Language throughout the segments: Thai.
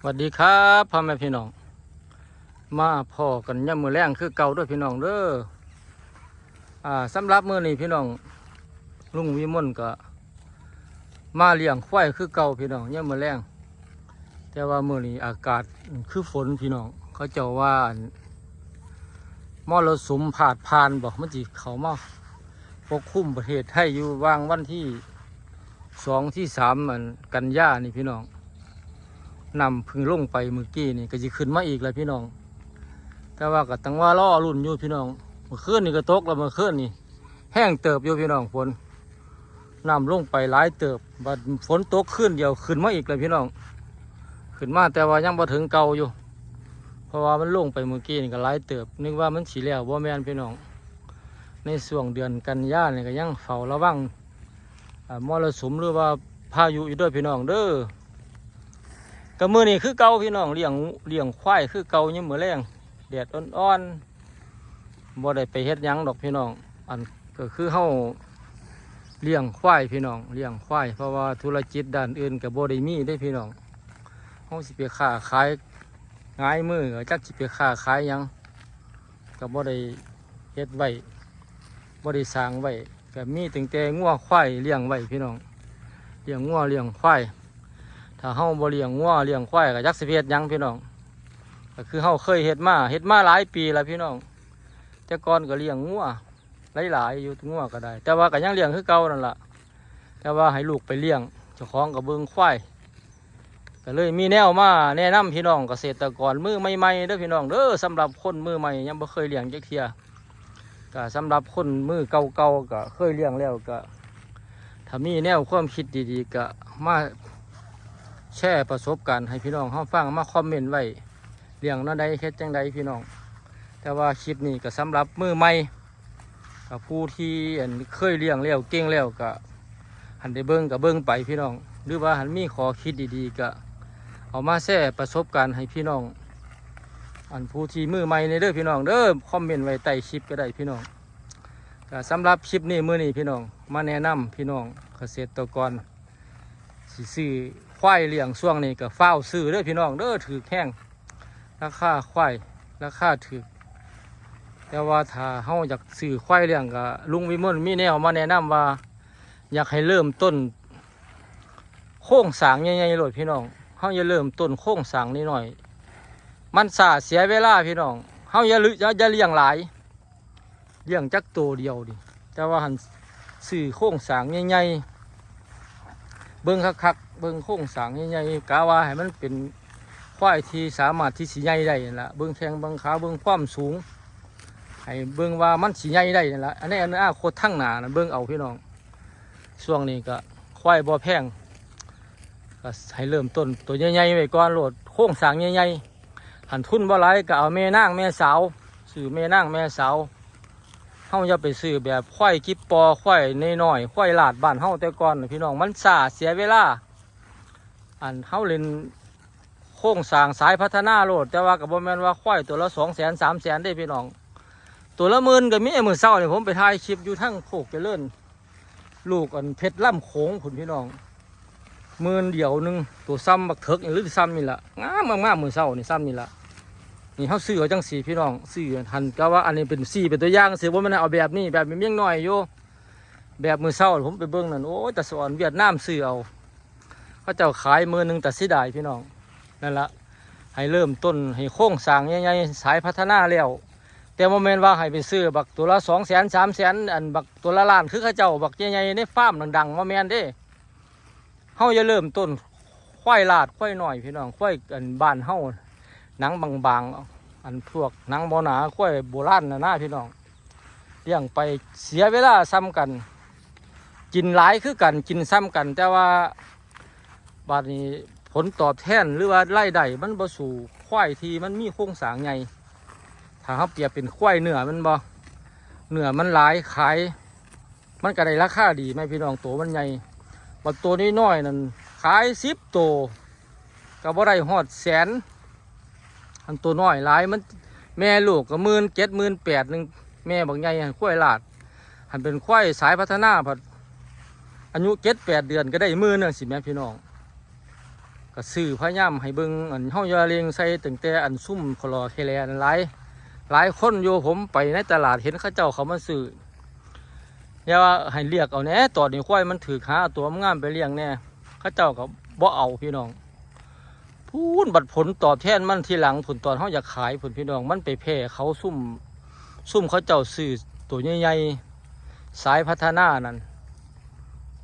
สวัสดีครับพ่อแม่พี่น้อง มาพ่อกันย่ำมือแรงคือเก่าด้วยพี่น้องเด้ออ่าสำหรับมือนี้พี่น้องลุงวิมลก็มาเลี้ยงควายคือเก่าพี่น้องย่ำมือแรงแต่ว่ามือนี้อากาศคือฝนพี่น้องเขาเจ้าว่าอั่นมรสุมผาดพานบอกมันจีเขามาปกคลุมประเทศไทยอยู่วางวันที่สองที่สามอันกันยานี่พี่น้อง นำพึ่งลงไปเมื่อกี้นี่ก็จะขึ้นมาอีกแล้วพี่น้อง แต่ว่าก็ตั้งว่าล่อรุ่นอยู่พี่น้องเมื่อคืนนี่ก็ตกแล้วเมื่อคืนนี่แห้งเติบอยู่พี่น้องฝนนำลงไปหลายเติบบัดฝนตกขึ้นเดียวขึ้นมาอีกเลยพี่น้อง ขึ้นมาแต่ว่ายังบ่ถึงเก่าอยู่ เพราะว่ามันลงไปเมื่อกี้นี่ก็หลายเติบ นึกว่ามันสีแล้วบ่าแมนพี่น้อง ในช่วงเดือนกันยายนี่ก็ยังเฝ้าระวังอ่ามรสุมหรือว่าพายุอยู่ด้วยพี่น้องเด้อ ก็มือนี่คือเก่าพี่น้องเลี้ยงเลี้ยงควายคือเก่ายังมือแรงแดดอ่อนๆบ่ได้ไปเฮ็ดยังดอกพี่น้องอันก็คือเฮาเลี้ยงควายพี่น้องเลี้ยงควายเพราะว่าธุรกิจด้านอื่นก็บ่ได้มีได้พี่น้องเฮาสิไปค้าขายง่ายมือก็จักสิไปค้าขายยังก็บ่ได้เฮ็ดไว้บ่ได้สร้างไว้ก็มีตั้งแต่งัวควายเลี้ยงไว้พี่น้องเลี้ยงงัวเลี้ยงควาย ถ้าเฮาบ่เลี้ยงงัวเลี้ยงควายก็จักสิเฮ็ดหยังพี่น้องก็คือเฮาเคยเฮ็ดมาเฮ็ดมาหลายปีแล้วพี่น้องแต่ก่อนก็เลี้ยงงัวหลายๆอยู่งัวก็ได้ แต่ว่าก็ยังเลี้ยงคือเก่านั่นล่ะแต่ว่าให้ลูกไปเลี้ยงเจ้าของก็เบิ่งควายก็เลยมีแนวมาแนะนำพี่น้องเกษตรกรมือใหม่ๆเด้อพี่น้องเด้อสำหรับคนมือใหม่ยังบ่เคยเลี้ยงจักเทียก็สำหรับคนมือเก่าๆก็เคยเลี้ยงแล้วก็ถ้ามีแนวความคิดดีๆก็มา แชร์ประสบการณ์ให้พี่น้องเขาฟังมาคอมเมนต์ไว้เรื่องนั่นใดเฮ็ดจังใดพี่น้อง แต่ว่าคลิปนี้ก็สำหรับมือใหม่กับผู้ที่เคยเลี้ยงแล้วเก่งแล้วก็หันได้เบิ้งกับเบิ้งไปพี่น้อง หรือว่าหันมีขอคิดดีๆก็เอามาแชร์ประสบการณ์ให้พี่น้อง อันผู้ที่มือใหม่ในเด้อพี่น้องเด้อคอมเมนต์ไว้ใต้คลิปก็ได้พี่น้องก็สำหรับคลิปนี้มือนี้พี่น้อง มาแนะนำพี่น้องเกษตรกรสิซื้อ ควายเลี้ยงช่วงนี้ก็เฝ้าซื้อเด้อพี่น้องเด้อถือแข้งราคาควายราคาถือแต่ว่าถ้าเฮาอยากซื้อควายเลี้ยงก็ลุงวิมลมีแนวมาแนะนำว่า อยากให้เริ่มต้น โค้งสางใหญ่ๆโลดพี่น้องเฮาอย่าเริ่มต้นโค้งสางนิดหน่อย มันสาเสียเวลาพี่น้องเฮาอย่าลึอย่าอย่าเลี้ยงหลายเลี้ยงจักตัวเดียวดิแต่ว่าหันซื้อโค้งสางใหญ่ๆ เบิ้งคักๆเบิ้งโค้งสางใหญ่ๆกาว่าให้มันเป็นควายที่สามารถที่สิใหญ่ได้นั่นละเบิ้งแข้งเบิ้งขาเบิ้งความสูงให้เบิ้งว่ามันสิใหญ่ได้นั่นละอันนี้อันนี้อาโคตรทั้งหนานะเบิ้งเอาพี่น้องช่วงนี้ก็ควายบ่แพงก็ให้เริ่มต้นตัวใหญ่ๆไว้ก่อนโหลดโค้งสางใหญ่ๆหันทุนบ่หลายก็เอาแม่นางแม่สาวซื้อแม่นางแม่สาว เฮาอย่าไปซื้อแบบควายกิบปอควายน้อยๆควายลาดบ้านเฮาแต่ก่อนพี่น้องมันสาเสียเวลา อันเฮาเล่นโค้งสร้างสายพัฒนาโลด แต่ว่ากับบ่แม่นว่าควายตัวละสองแสนสามแสนได้พี่น้อง ตัวละหมื่นก็มีมือเศร้าเนี่ยผมไปถ่ายคลิปอยู่ทั้งโคกเจริญลูกอันเพชรล่ำโขงผุนพี่น้องหมื่นเดียวหนึงตัวซ้ำบักเถิกหรือซ้ำนี่ละงามมากๆมือเศร้านี่ซ้ำนี่ละ นี่เขาซื้อเอาจังสีพี่น้องซื้อหันก็ว่าอันนี้เป็นสีเป็นตัวอย่างซื้อว่ามันเอาแบบนี้แบบมันยังน้อยอยู่แบบมือเศร้าผมไปเบิ้งนั่นโอ้ยแต่สอนเวียดนามซื้อเอาเขาเจ้าขายมือหนึ่งแต่เสียดายพี่น้องนั่นละให้เริ่มต้นให้โค้งสางใหญ่ๆสายพัฒนาแล้วแต่โมเมนว่าให้ไปซื้อบักตัวละสองแสนสามแสนอันบักตัวละล้านคือเขาเจ้าบักใหญ่ๆในฟาร์มดังๆโมเมนเด้เฮาจะเริ่มต้นควายลาดควายหน่อยพี่น้องควายอันบ้านเฮา หนังบางๆ อันพวกหนังบ่หนาควยโบราณนะนะพี่น้องเลี้ยงไปเสียเวลาซ้ำกัน กินหลายคือกันกินซ้ำกัน แต่ว่าบาดนี้ผลตอบแทนหรือว่าไล่ได้มันบ่สู่ควายทีมันมีโครงสร้างใหญ่ถ้าเขาเปรียบเป็นควายเนื้อมันบ่เนื้อมันหลายขาย มันก็ได้ราคาดีไหมพี่น้องตัวมันใหญ่บัดตัวนี้น้อยนั่นขายสิบตัวก็บ่ได้หอดแสน อันตัวน้อยหลายมันแม่ลูกก็หมื่นเจ็ดหมื่นแปดหนึ่งแม่บางใหญ่หันควายลาดหันเป็นควายสายพัฒนาพัดอายุเจ็ดแปดเดือนก็ได้หมื่นหนึ่งสิแม่พี่น้องก็ซื้อพยายามให้เบิ่งอันเฮาอย่าเลียงใส่ตั้งแต่อันซุ่มคลอเคแลนหลายหลายคนอยู่ผมไปในตลาดเห็นเขาเจ้าเขามาซื้ออย่าว่าให้เรียกเอาแน่ตอนนี้ควายมันถือหาตัวงามไปเลี้ยงแน่เขาเจ้าก็บ่เอาพี่น้อง พูนบัดผลตอบแทนมันทีหลังผลตอนเฮาอยากขายผลพี่น้องมันไปแพ้เขาซุ่มซุ่มเขาเจ้าซื้อตัวใหญ่ๆสายพัฒนานั่น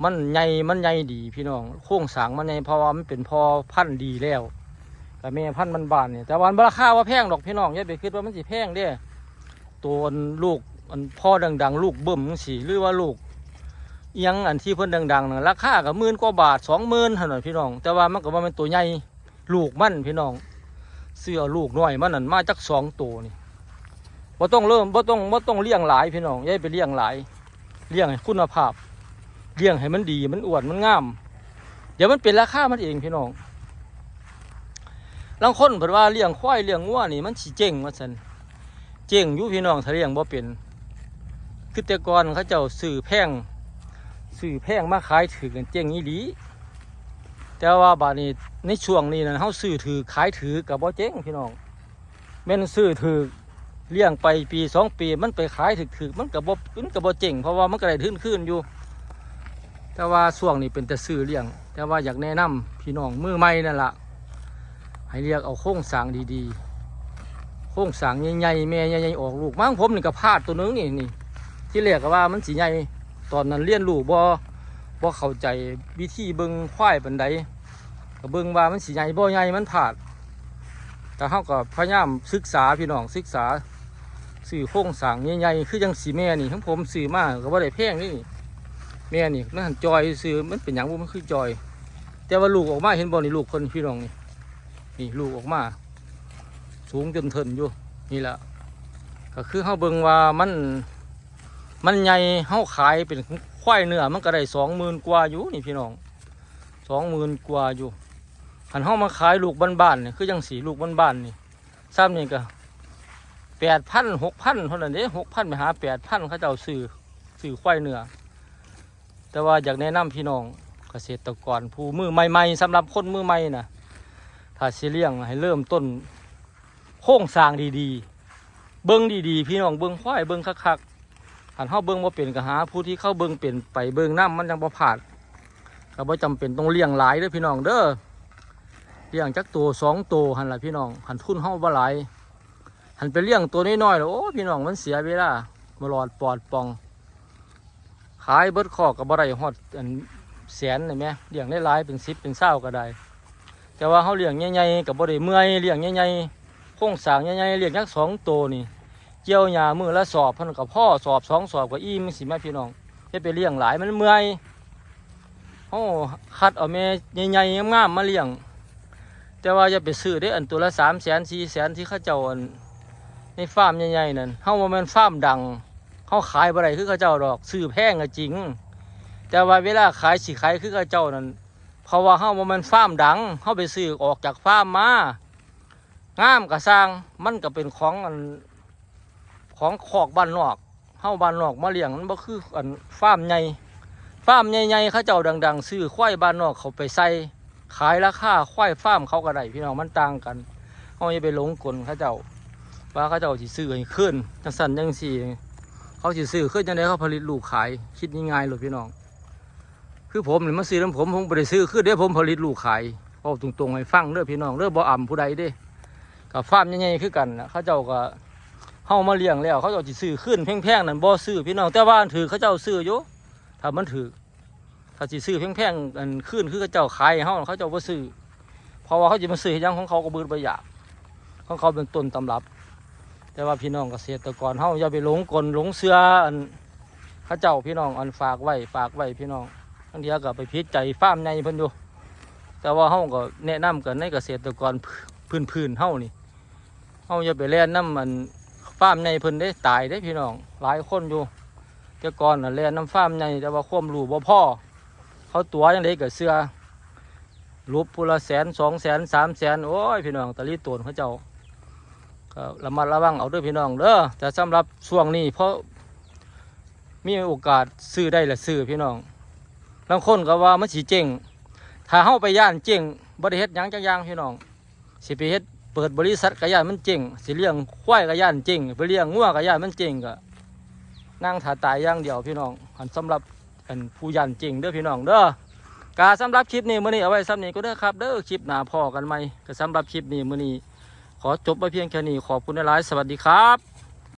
มันใหญ่มันใหญ่ดีพี่น้องโครงสางมันใหญ่เพราะว่ามันเป็นพอพันธุ์ดีแล้วแต่แม่พันธุ์มันบานเนี่ยแต่วันราคาว่าแพงดอกพี่น้องอย่าไปคิดว่ามันสิแพงเด้ตัวลูกอันพ่อดัง ๆ ลูกเบิ่มสีหรือว่าลูกเอียงอันที่เพิ่นดังๆน่ะราคาก็หมื่นกว่าบาทสองหมื่นเท่านั้นพี่น้อง แต่ว่ามันก็ว่ามันตัวใหญ่ ลูกมันพี่น้อง เสื้อลูกน้อยมันนั่นมาจากสองตัวนี่บ่ต้องเริ่มบ่ต้องบ่ต้องเลี้ยงหลายพี่น้องย่าไปเลี้ยงหลายเลี้ยงให้คุณภาพเลี้ยงให้มันดีมันอวนมันงาม เดี๋ยวมันเป็นราคามันเองพี่น้องบางคนเพิ่นว่าเลี้ยงควายเลี้ยงงัวนี่มันสิเจ๊งว่าซั่นเจ๊งอยู่พี่น้องถ้าเลี้ยงบ่เป็นคือแต่ก่อนเขาเจ้าซื้อแพงซื้อแพงมาขายถือกันเจ๊งอีหลี แต่ว่าบาดนี้ในช่วงนี้นั้นเฮาซื้อถือขายถือก็บ่เจ๊งพี่น้องแม่นซื้อถือเลี้ยงไปปีสองปีมันไปขายถึกๆมันกับบมันกับบเจ๋งเพราะว่ามันก็ได้ขึ้นขึ้นอยู่ แต่ว่าช่วงนี้เป็นแต่ซื้อเลี้ยง แต่ว่าอยากแนะนำพี่น้องมือใหม่นั่นละให้เรียกเอาโค้งสางดีๆโค้งสางใหญ่ๆแม่ใหญ่ๆออกลูกมั้งผมนี่ก็พลาดตัวนึงนี่นี่ที่เรียกก็ว่ามันสีใหญ่ตอนนั้นเลี้ยนลูกบ่ บ่เข้าใจวิธีเบิ่งควายปันใดก็เบิ่งว่ามันสีใหญ่บ่ใหญ่มันพลาด แต่เขาก็พยายามศึกษาพี่น้องศึกษาสื่อโครงสางใหญ่ๆคือจังสีแม่นี่ทั้งผมสื่อมาก็ว่าได้แพงนี่แม่นี่มันหันจอยซื้อมันเป็นอย่างบุมันคือจอย แต่ว่าลูกออกมาเห็นบอนี่ลูกคนพี่น้องนี่นี่ลูกออกมา สูงจนเทินอยู่นี่แหละก็คือเขาเบิ่งว่ามันมันใหญ่เขาขายเป็น ควายเนื้อมันก็ได้สองหมื่นกว่าอยู่นี่พี่น้องสองหมื่นกว่าอยู่หันห้ามาขายลูกบ้านๆเนี่ยคือยังสีลูกบ้านๆนี่ซ้ำนี่ก็แปดพันหกพันเท่านั้นเด้หกพันไปหาแปดพันเขาจะเจ้าซื้อซื้อควายเนื้อแต่ว่าอยากแนะนำพี่น้องเกษตรกรผู้มือใหม่ๆสำหรับคนมือใหม่นะถ้าสิเลี้ยงให้เริ่มต้นโค้งสร้างดีๆ เบิ้งดีๆ พี่น้องเบิ้งควายเบิ้งคักๆ หันเข้าเบิ้งว่าเป็นกะหาผู้ที่เข้าเบิ้งเป็นไปเบิ้งน้ำมันยังบ่ผาดก็บ่จำเป็นต้องเลี้ยงหลายเด้อพี่น้องเด้อเลี้ยงจักตัวสองตัวหันละพี่น้องหันทุนเฮาบ่หลายหันไปเลี้ยงตัวน้อยๆแล้วโอ้พี่น้องมันเสียเวลามาหลอดปอดปอง ขายเบิดคอกกับบ่ได้ฮอดอันแสนเลยไหมเลี้ยงได้หลายเป็นสิบเป็นเศร้าก็ได้แต่ว่าเฮาเลี้ยงใหญ่ๆกับบ่ได้เมื่อยเลี้ยงใหญ่ๆโครงสางใหญ่ๆเลี้ยงจักสองตัวนี่ เกี่ยวหญ้ามือละสอบพิ่นกับพ่อสอบสองสอบก็อิ่มสิแม่พี่น้องอย่าไปเลี้ยงหลายมันเมื่อยเฮาคัดเอาแม่ใหญ่ๆงามๆมาเลี้ยง แต่ว่าอย่าไปซื้อได้อันตัวละสามแสนสี่แสนที่เขาเจ้าอันในฟาร์มใหญ่ๆนั่นเฮาว่ามันฟาร์มดังเขาขายบ่ได้คือเขาเจ้าดอกซื้อแพงก็จริง แต่ว่าเวลาขายสิขายคือเขาเจ้านั่นเพราะว่าเฮาว่ามันฟาร์มดังเฮาไปซื้อออกจากฟาร์มมางามก็สร้างมันก็เป็นของอัน ของขอกบ้านนอกเฮาบ้านนอกมาเลี้ยงมันบ่คืออันฟาร์มใหญ่ฟาร์มใหญ่ๆเขาเจ้าดัง ๆ ซื้อควายบ้านนอกเขาไปใส่ขายราคาควายฟาร์มเขาก็ได้พี่น้องมันต่างกันเขาอย่าไปหลงกลเขาเจ้าว่าเขาเจ้าสิซื้อให้ขึ้นจังสันจังสี่เขาสิซื้อขึ้นจังไดเขาผลิตลูกขายคิดง่ายๆเลยพี่น้อง คือผมนี่มาซื้อน้ำผมผมไปซื้อคือเดี๋ยวผมผลิตลูกขายเอาตรงๆให้ฟังเด้อพี่น้องเด้อบ่อ่ำผู้ใดเด้กับฟาร์มใหญ่ๆคือกันนะเขาเจ้าก็ เฮามาเลี้ยงแล้ว เขาเจ้าสิซื้อขึ้นแพงๆนั่นบ่ซื้อพี่น้องแต่ว่าถือเขาเจ้าซื้ออยู่ถ้ามันถือถ้าสิซื้อแพงๆอันขึ้นคือเขาเจ้าขายให้เฮาเขาเจ้าบ่ซื้อเพราะว่าเขาจะมาซื้อให้ยังของเขาก็บืนไปอยากของเขาเป็นต้นตำรับ แต่ว่าพี่น้องเกษตรกรเฮาอย่าไปหลงกลหลงเสืออันเขาเจ้าพี่น้องอันฝากไว้ฝากไว้พี่น้องทั้งเดียวก็ไปพิจใจฟ้ามในเพิ่นอยู่แต่ว่าเฮาก็แนะนำกันในเกษตรกรพื้นๆเฮานี่เฮาอย่าไปแล่นน้ำมัน ฟาร์มในเพิ่นได้ตายได้พี่น้อง หลายคนอยู่ แต่ก่อนน่ะแลนน้ำฟาร์มใหญ่แต่ว่าความรู้บ่พ่อเขาตัวยังไดก็เสือรูปพูละแสนสองแสนสามแสนโอ้ยพี่น้องตะลีตวนเขาเจ้าก็ระมัดระวังเอาด้วยพี่น้องเด้อแต่สำหรับช่วงนี้เพราะมีโอกาสซื้อได้ละซื้อพี่น้องบางคนก็ว่ามันสิเจ๊งถ้าเฮาไปย่านเจ๊งบ่ได้เฮ็ดยังจักอย่างพี่น้องสิไปเฮ็ด เปิดบริษัทก็ย่านมันเจ๊งสิเลี้ยงควายก็ย่านเจ๊งไปเลี้ยงงัวก็ย่านมันเจ๊งก็นั่งถ่าตายอย่างเดียวพี่น้องอันสำหรับอันผู้ย่านจริงเด้อพี่น้องเด้อกาสำหรับคลิปนี้มื้อนี้เอาไว้ซ้ำนี้ก็เด้อครับเด้อคลิปหน้าพอกันไหมก็สำหรับคลิปนี้มื้อนี้ขอจบไว้เพียงแค่นี้ขอบคุณหลายสวัสดีครับ